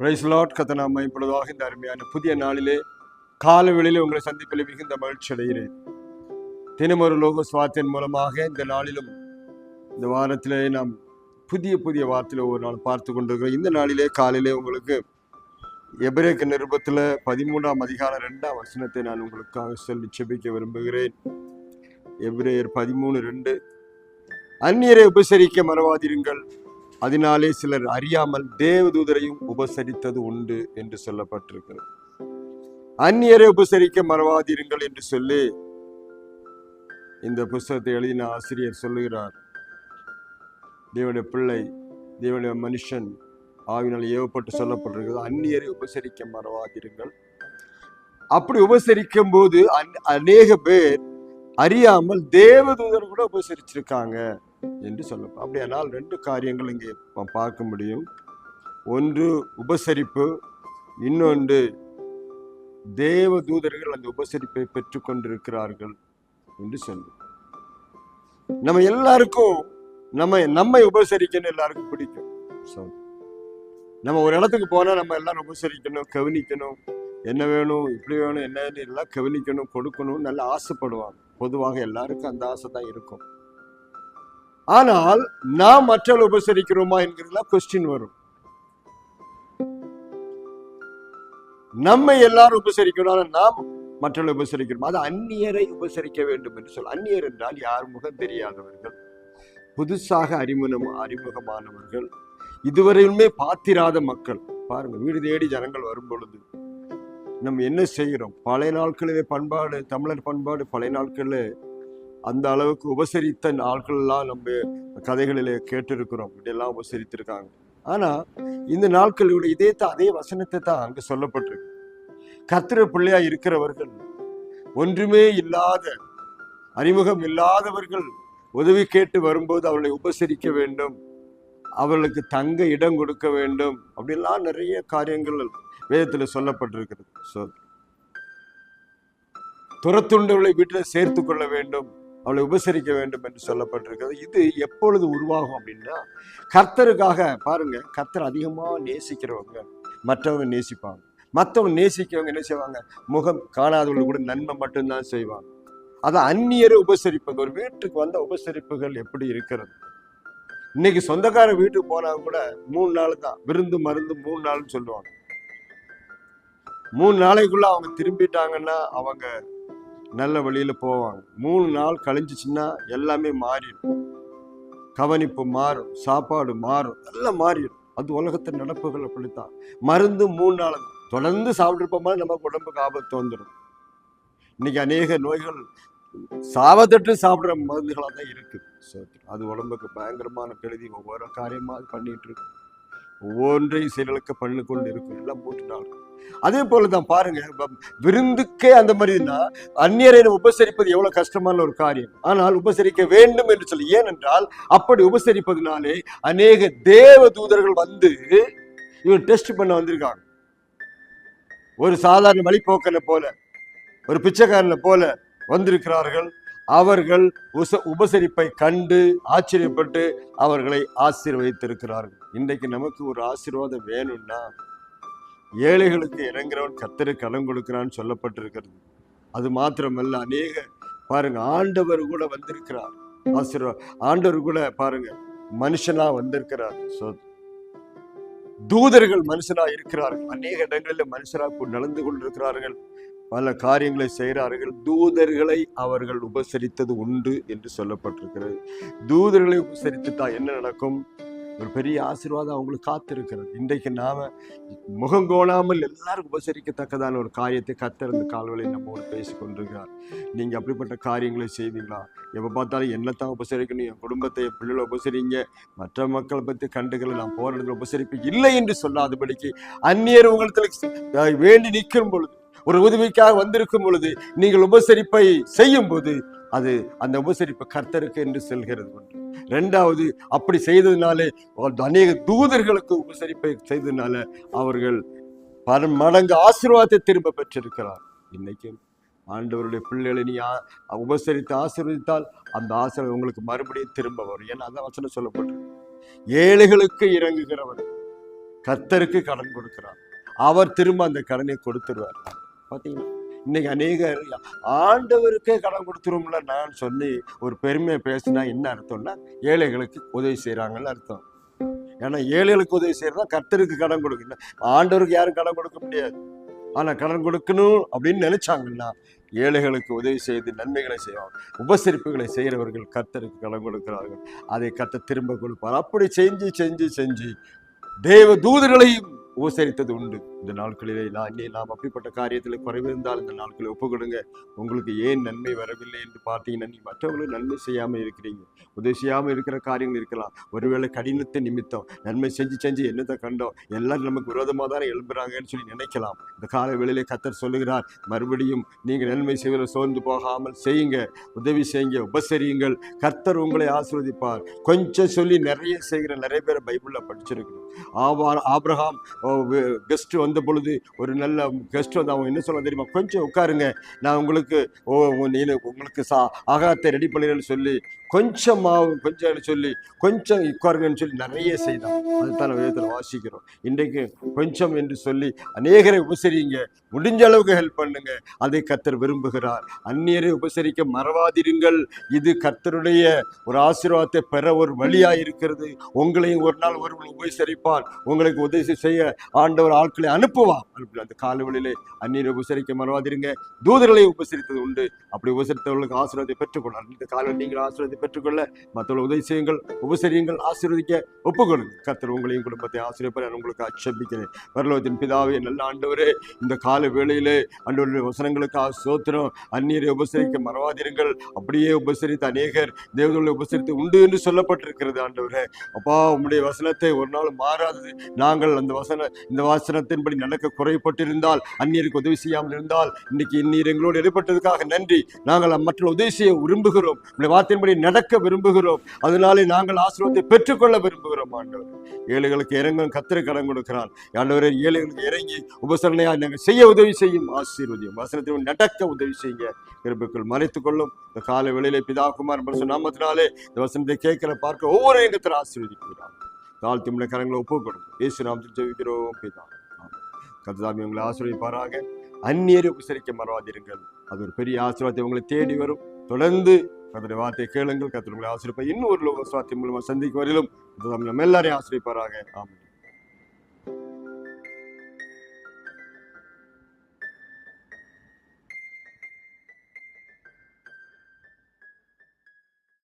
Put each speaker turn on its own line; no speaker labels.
Price lot கத்தனாமை இப்பொழுதாக இந்த அருமையான புதிய நாளிலே காலவெளியிலே உங்களை சந்திப்பில் மிகுந்த மகிழ்ச்சி அடைகிறேன். தினமொரு லோக சுவாத்தின் மூலமாக இந்த நாளிலும் இந்த வாரத்திலே நாம் புதிய புதிய வார்த்தையில ஒவ்வொரு நாள் பார்த்து கொண்டிருக்கிறோம். இந்த நாளிலே காலையிலே உங்களுக்கு எபிரேக்க நிருபத்தில் பதிமூன்றாம் அதிகாரம் ரெண்டாம் வசனத்தை நான் உங்களுக்காக சொல்லி செபிக்க விரும்புகிறேன். எபிரேயர் பதிமூணு ரெண்டு. அந்நியரை உபசரிக்க மறவாதிருங்கள். அதனாலே சிலர் அறியாமல் தேவதூதரையும் உபசரித்தது உண்டு என்று சொல்லப்பட்டிருக்கிறது. அந்நியரை உபசரிக்க மறவாதிருங்கள் என்று சொல்லி இந்த புஸ்தகத்தை எழுதின ஆசிரியர் சொல்லுகிறார். தேவனுடைய பிள்ளை தேவனுடைய மனுஷன் ஆவினால் ஏவப்பட்டு சொல்லப்பட்டிருக்கிறது. அந்நியரை உபசரிக்க மறவாதிருங்கள். அப்படி உபசரிக்கும் போது அந்- அநேக பேர் அறியாமல் தேவதூதர் கூட உபசரிச்சிருக்காங்க. என்று சொல்லப்படும் அப்படியானால் ரெண்டு காரியங்கள் இங்கே பார்க்க முடியும். ஒன்று உபசரிப்பு இன்னொன்று தேவ தூதர்கள் அந்த உபசரிப்பை பெற்றுக் கொண்டிருக்கிறார்கள் என்று சொல்லும் நம்ம எல்லாருக்கும் நம்ம நம்மை உபசரிக்கணும் எல்லாருக்கும் பிடிக்கும். நம்ம ஒரு இடத்துக்கு போனா நம்ம எல்லாரும் உபசரிக்கணும் கவனிக்கணும். என்ன வேணும் இப்படி வேணும் என்ன எல்லாம் கவனிக்கணும் கொடுக்கணும் நல்லா ஆசைப்படுவாங்க. பொதுவாக எல்லாருக்கும் அந்த ஆசை தான் இருக்கும். ஆனால் நாம் மற்றவர்கள் உபசரிக்கிறோமா என்கிறதுலாம் கொஸ்டின் வரும். நம்மை எல்லாரும் உபசரிக்கணும் நாம் மற்றவர்களை உபசரிக்கிறோம்? அது அந்நியரை உபசரிக்க வேண்டும் என்று சொல். அந்நியர் என்றால் யார் முகம் தெரியாதவர்கள். புதுசாக அறிமுகம் அறிமுகமானவர்கள். இதுவரையுமே பார்த்திராத மக்கள். பாருங்க வீடு தேடி ஜனங்கள் வரும் பொழுது நம்ம என்ன செய்கிறோம்? பழைய நாட்களிலே பண்பாடு தமிழர் பண்பாடு பழைய நாட்களில் அந்த அளவுக்கு உபசரித்த நாட்கள்லாம் நம்ம கதைகளிலே கேட்டிருக்கிறோம். இப்படியெல்லாம் உபசரித்திருக்காங்க. ஆனால் இந்த நாட்களோட இதே தான் அதே வசனத்தை தான் அங்கே சொல்லப்பட்டிருக்கு. கத்திர பிள்ளையா இருக்கிறவர்கள் ஒன்றுமே இல்லாத அறிமுகம் இல்லாதவர்கள் உதவி கேட்டு வரும்போது அவர்களை உபசரிக்க வேண்டும். அவர்களுக்கு தங்க இடம் கொடுக்க வேண்டும். அப்படிலாம் நிறைய காரியங்கள் வேதத்தில் சொல்லப்பட்டிருக்கிறது. ஸோ துரத்துண்டவர்களை வீட்டில் சேர்த்து கொள்ள வேண்டும். அவளை உபசரிக்க வேண்டும் என்று சொல்லப்பட்டிருக்கிறது. இது எப்பொழுது உருவாகும் அப்படின்னா கர்த்தருக்காக பாருங்க கர்த்தர் அதிகமாக நேசிக்கிறவங்க மற்றவங்க நேசிப்பாங்க. மற்றவங்க நேசிக்கிறவங்க என்ன செய்வாங்க? முகம் காணாதவர்கள் கூட நன்மை மட்டும்தான் செய்வாங்க. அது அந்நியரை உபசரிப்பது ஒரு வீட்டுக்கு வந்த உபசரிப்புகள் எப்படி இருக்கிறது? இன்னைக்கு சொந்தக்கார வீட்டுக்கு போனா கூட மூணு நாள் தான். விருந்து மருந்து மூணு நாள்னு சொல்லுவாங்க. மூணு நாளைக்குள்ள அவங்க திரும்பிட்டாங்கன்னா அவங்க நல்ல வழியில போவாங்க. மூணு நாள் கழிஞ்சிச்சின்னா எல்லாமே மாறிடும். கவனிப்பு மாறும் சாப்பாடு மாறும் எல்லாம் மாறிடும். அது உலகத்தின் நடப்புகள் அப்படித்தான். மருந்து மூணு நாள் தொடர்ந்து சாப்பிட்ருப்போமா நமக்கு உடம்புக்கு ஆபத்து வந்துடும். இன்னைக்கு அநேக நோய்கள் சாவத்தட்டு சாப்பிடுற மருந்துகளாக தான் இருக்கு அது உடம்புக்கு பயங்கரமான கெழுதி ஒவ்வொரு காரியமாக பண்ணிகிட்டு இருக்கு. ஒவ்வொன்றையும் செயலுக்கு பண்ணு கொண்டு இருக்கும் எல்லாம் போட்டுட்டாங்க. நாள் அதே போலதான் பாருங்க விருந்துக்கே அந்த மாதிரினா அந்நியரை உபசரிப்பது எவ்வளவு கஷ்டமான ஒரு காரியம். ஆனால் உபசரிக்க வேண்டும் என்று சொல்லி ஏனென்றால் அப்படி உபசரிப்பதுனாலே அநேக தேவ தூதர்கள் வந்து இவன் டெஸ்ட் பண்ண வந்திருக்காங்க. ஒரு சாதாரண வழிபோக்கனை போல ஒரு பிச்சைக்காரனை போல வந்திருக்கிறார்கள். அவர்கள் உச உபசரிப்பை கண்டு ஆச்சரியப்பட்டு அவர்களை ஆசீர்வதித்திருக்கிறார்கள். இன்றைக்கு நமக்கு ஒரு ஆசீர்வாதம் வேணும்னா ஏழைகளுக்கு இறங்குறவன் கத்தருக்கு கலம் கொடுக்கிறான்னு சொல்லப்பட்டிருக்கிறது. அது மாத்திரமல்ல அநேக பாருங்க ஆண்டவர் கூட வந்திருக்கிறார். ஆசீர்வா ஆண்டவர் கூட பாருங்க மனுஷனா வந்திருக்கிறார். சோ தூதர்கள் மனுஷனா இருக்கிறார்கள். அநேக இடங்களில் மனுஷராக நடந்து கொண்டிருக்கிறார்கள். பல காரியங்களை செய்கிறார்கள். தூதர்களை அவர்கள் உபசரித்தது உண்டு என்று சொல்லப்பட்டிருக்கிறது. தூதர்களை உபசரித்துட்டா என்ன நடக்கும்? ஒரு பெரிய ஆசீர்வாதம் அவங்களுக்கு காத்திருக்கிறது. இன்றைக்கு நாம் முகம் கோணாமல் எல்லாரும் உபசரிக்கத்தக்கதான ஒரு காரியத்தை கத்திருந்த கால்வழி நம்மோடு பேசி கொண்டிருக்கிறார். நீங்கள் அப்படிப்பட்ட காரியங்களை செய்வீங்களா? எப்போ பார்த்தாலும் என்னத்தான் உபசரிக்கணும்? என் குடும்பத்தை என் பிள்ளைகளை உபசரிங்க. மற்ற மக்களை பற்றி கண்டுகளை நான் போகிற இடத்துல உபசரிப்பு இல்லை என்று சொல்லாதபடிக்கு அந்நியர் உங்களுக்கு வேண்டி நிற்கும் பொழுது ஒரு உதவிக்காக வந்திருக்கும் பொழுது நீங்கள் உபசரிப்பை செய்யும் போது அது அந்த உபசரிப்பு கர்த்தருக்கு என்று செல்கிறது ஒன்று. ரெண்டாவது அப்படி செய்ததுனாலே அநேக தூதர்களுக்கு உபசரிப்பை செய்ததுனால அவர்கள் பல மடங்கு ஆசீர்வாதத்தை திரும்ப பெற்றிருக்கிறார். இன்னைக்கு ஆண்டவருடைய பிள்ளைகளை நீ உபசரித்து ஆசீர்வதித்தால் அந்த ஆசீர்வாதம் உங்களுக்கு மறுபடியும் திரும்ப வரும். ஏன்னா அதான் வசனம் சொல்லப்பட்டிருக்கு. ஏழைகளுக்கு இறங்குகிறவர் கர்த்தருக்கு கடன் கொடுக்கிறார். அவர் திரும்ப அந்த கடனை கொடுத்துருவார். பார்த்தீங்களா இன்னைக்கு அநேகர் ஆண்டவருக்கே கடன் கொடுத்துரும்ல நான் சொல்லி ஒரு பெருமையை பேசினா என்ன அர்த்தம்னா ஏழைகளுக்கு உதவி செய்கிறாங்கன்னு அர்த்தம். ஏன்னா ஏழைகளுக்கு உதவி செய்யறதா கர்த்தருக்கு கடன் கொடுக்கணும். ஆண்டவருக்கு யாரும் கடன் கொடுக்க முடியாது. ஆனால் கடன் கொடுக்கணும் அப்படின்னு நினைச்சாங்கன்னா ஏழைகளுக்கு உதவி செய்து நன்மைகளை செய்வாங்க. உபசரிப்புகளை செய்கிறவர்கள் கர்த்தருக்கு கடன் கொடுக்கிறார்கள். அதை கத்த திரும்ப கொடுப்பார். அப்படி செஞ்சு செஞ்சு செஞ்சு தேவ தூதர்களையும் உபசரித்தது உண்டு. இந்த நாட்களிலே நான் நாம் அப்படிப்பட்ட காரியத்தில் குறைவு இருந்தால் இந்த நாட்களை ஒப்புக்கொடுங்க. உங்களுக்கு ஏன் நன்மை வரவில்லை என்று பார்த்தீங்கன்னா நீ மற்றவங்களும் நன்மை செய்யாமல் இருக்கிறீங்க. உதவி செய்யாமல் இருக்கிற காரியங்கள் இருக்கலாம். ஒருவேளை கடினத்தை நிமித்தம் நன்மை செஞ்சு செஞ்சு என்னத்தை கண்டோம்? எல்லாரும் நமக்கு விரோதமாக தானே எழுப்புறாங்கன்னு சொல்லி நினைக்கலாம். இந்த கால வேளையிலே கத்தர் சொல்லுகிறார் மறுபடியும் நீங்கள் நன்மை செய்வதில் சோர்ந்து போகாமல் செய்யுங்க. உதவி செய்யுங்க உபசரியுங்கள். கர்த்தர் உங்களை ஆசிர்வதிப்பார். கொஞ்சம் சொல்லி நிறைய செய்கிற நிறைய பேர் பைபிளில் படிச்சிருக்கணும். ஆவார் ஆப்ரஹாம் கெஸ்ட் வந்த பொழுது ஒரு நல்ல கெஸ்ட் வந்து அவங்க என்ன சொல்ல தெரியுமா? கொஞ்சம் உட்காருங்க. நான் உங்களுக்கு ஓ நீ உங்களுக்கு சா ஆகாரத்தை ரெடி பண்ணிடுறேன்னு சொல்லி கொஞ்சம் மாவு கொஞ்சம் சொல்லி கொஞ்சம் உட்காருங்கன்னு சொல்லி நிறைய செய்தான். அதுதான் வேதத்தில் வாசிக்கிறோம். இன்றைக்கு கொஞ்சம் என்று சொல்லி அநேகரை உபசரிங்க. முடிஞ்ச அளவுக்கு ஹெல்ப் பண்ணுங்க. அதை கர்த்தர் விரும்புகிறார். அந்நியரை உபசரிக்க மறவாதிருங்கள். இது கர்த்தருடைய ஒரு ஆசீர்வாதத்தை பெற ஒரு வழியாக இருக்கிறது. உங்களையும் ஒரு நாள் ஒருவன் உபசரிப்பான். உங்களுக்கு உதவி செய்ய ஆண்டவர் ஆட்களை அனுப்புவார். அனுப்பி அந்த காலவெளியிலே அந்நியரை உபசரிக்க மறவாதிருங்க. தூதர்களை உபசரித்தது உண்டு. அப்படி உபசரித்தவர்களுக்கு ஆசீர்வாதத்தை பெற்றுக்கொள்ளார் இந்த காலம் நீங்கள் ஆசீர்வாதத்தை பெற்றுக்கொள்ள மற்றவர்கள் உதவி செய்யுங்கள் உபசரியுங்கள் ஆசீர்வதிக்க ஒப்புக்கொள்ளுங்கள். கத்தர் உங்களையும் குடும்பத்தை ஆசீர்வதிப்பார். நான் உங்களுக்கு அச்சபிக்கிறேன் பரலோகத்தின் பிதாவே நல்ல ஆண்டவரே இந்த கால வேளையிலே ஆண்டவருடைய வசனங்களுக்காக சோத்திரம் அந்நியரை உபசரிக்க மறவாதிருங்கள் அப்படியே உபசரித்த அநேகர் தேவதங்களை உபசரித்து உண்டு என்று சொல்லப்பட்டிருக்கிறது ஆண்டவரே. அப்பா உங்களுடைய வசனத்தை ஒரு நாள் மாறாதது. நாங்கள் அந்த வசன இந்த வசனத்தின்படி நடக்க குறைப்பட்டிருந்தால் அந்நியருக்கு உதவி செய்யாமல் இருந்தால் இன்னைக்கு இந்நீர் எங்களோடு ஏற்பட்டதுக்காக நன்றி. நாங்கள் மற்ற உதவி செய்ய விரும்புகிறோம். உடைய வார்த்தையின்படி நடக்க விரும்புகிறோம். அதனாலே நாங்கள் ஆசீர்வாதத்தை பெற்றுக்கொள்ள விரும்புகிறோம் ஆண்டவர். ஏழைகளுக்கு இறங்கும் கத்திர கடன் கொடுக்கிறான் ஆண்டவரே ஏழைகளுக்கு இறங்கி உபசரணையா நாங்கள் செய்ய உதவி செய்யும் ஆசீர்வதியும். வசனத்தை நடக்க உதவி செய்யுங்க கிருபைக்குள் மறைத்துக் கொள்ளும். இந்த கால வெளியில பிதா குமார் நாமத்தினாலே இந்த வசனத்தை கேட்கிற பார்க்க ஒவ்வொரு எங்கத்தில் ஆசீர்வதிக்கிறான் தாழ்த்தி உள்ள கரங்களை ஒப்பு கொடுக்கும் இயேசு நாமத்தில் ஜெயிக்கிறோம் பிதா. கத்தாமி உங்களை ஆசீர்வதிப்பாராக. அந்நியரை உபசரிக்க மறவாதிருங்கள் அது ஒரு பெரிய ஆசீர்வாதத்தை உங்களை தேடி வரும். தொடர்ந்து கத்துடைய வார்த்தையை கேளுங்கள் கத்தர் உங்களை இன்னும் ஒரு லோக சுவாத்தியம் மூலமாக சந்திக்கும் வரையிலும் நம்ம எல்லாரையும் ஆசிரிப்பாராக ஆமாம்